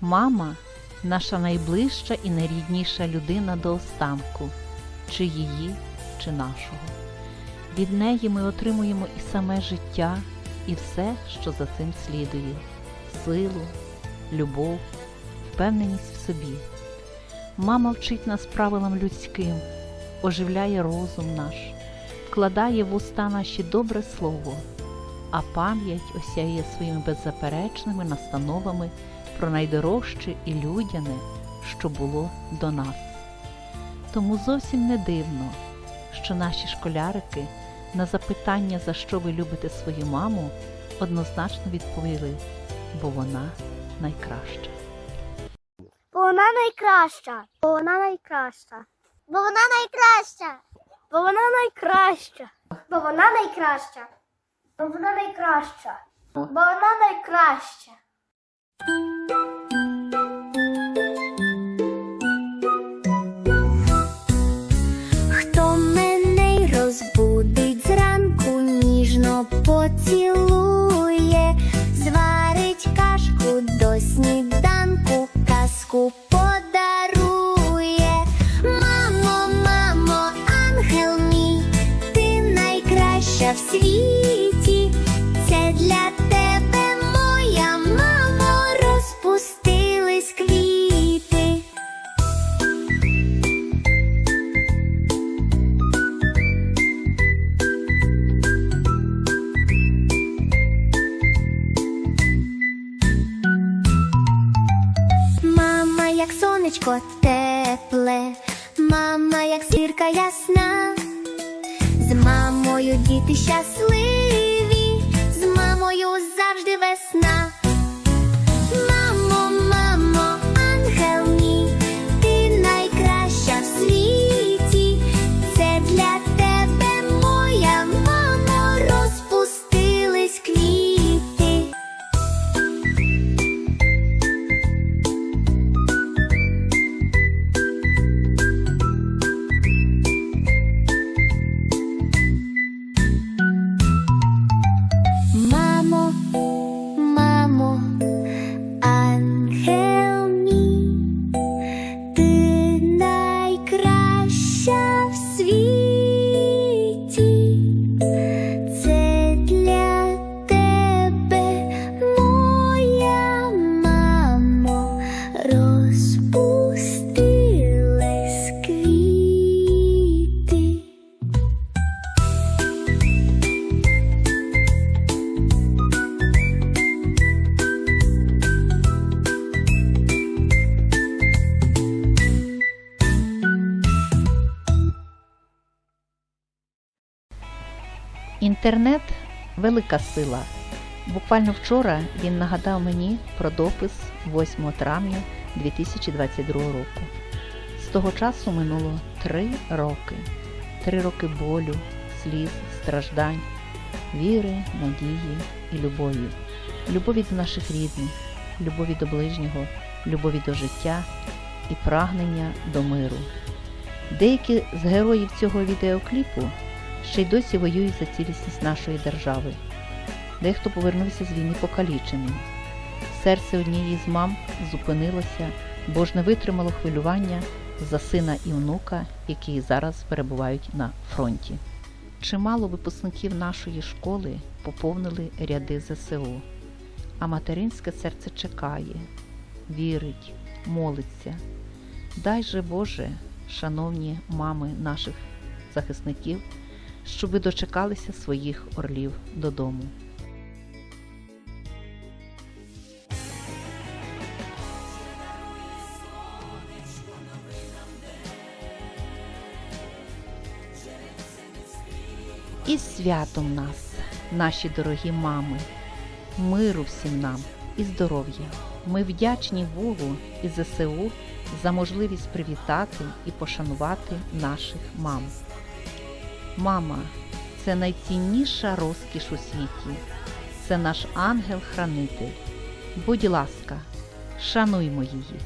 Мама наша найближча і найрідніша людина до останку, чи її, чи нашого. Від неї ми отримуємо і саме життя, і все, що за цим слідує силу, любов, впевненість в собі. Мама вчить нас правилам людським, оживляє розум наш, вкладає в уста наші добре слово, а пам'ять осяє своїми беззаперечними настановами про найдорожче і людяне, що було до нас. Тому зовсім не дивно, що наші школярики на запитання, за що ви любите свою маму, однозначно відповіли, бо вона найкраща. Бо вона найкраща. Бо вона найкраща. Бо вона найкраща. Бо вона найкраща. Бо вона найкраща. Бо вона найкраща. Бо вона найкраща. Найкраща в світі. Це для тебе, моя мамо, розпустились квіти. Мама, як сонечко тепле, мама, як зірка ясна, з мамою діти щасливі, з мамою завжди весна. Інтернет велика сила. Буквально вчора він нагадав мені про допис 8 травня 2022 року. З того часу минуло три роки. Три роки болю, сліз, страждань, віри, надії і любові. Любові до наших рідних, любові до ближнього, любові до життя і прагнення до миру. Деякі з героїв цього відеокліпу ще й досі воюють за цілісність нашої держави. Дехто повернувся з війни покаліченим. Серце однієї з мам зупинилося, бо ж не витримало хвилювання за сина і внука, які зараз перебувають на фронті. Чимало випускників нашої школи поповнили ряди ЗСУ, а материнське серце чекає, вірить, молиться. Дай же Боже, шановні мами наших захисників, щоб ви дочекалися своїх орлів додому. І святом нас, наші дорогі мами, миру всім нам і здоров'я. Ми вдячні Богу і ЗСУ за можливість привітати і пошанувати наших мам. Мама це найцінніша розкіш у світі. Це наш ангел-хранитель. Будь ласка, шануймо її.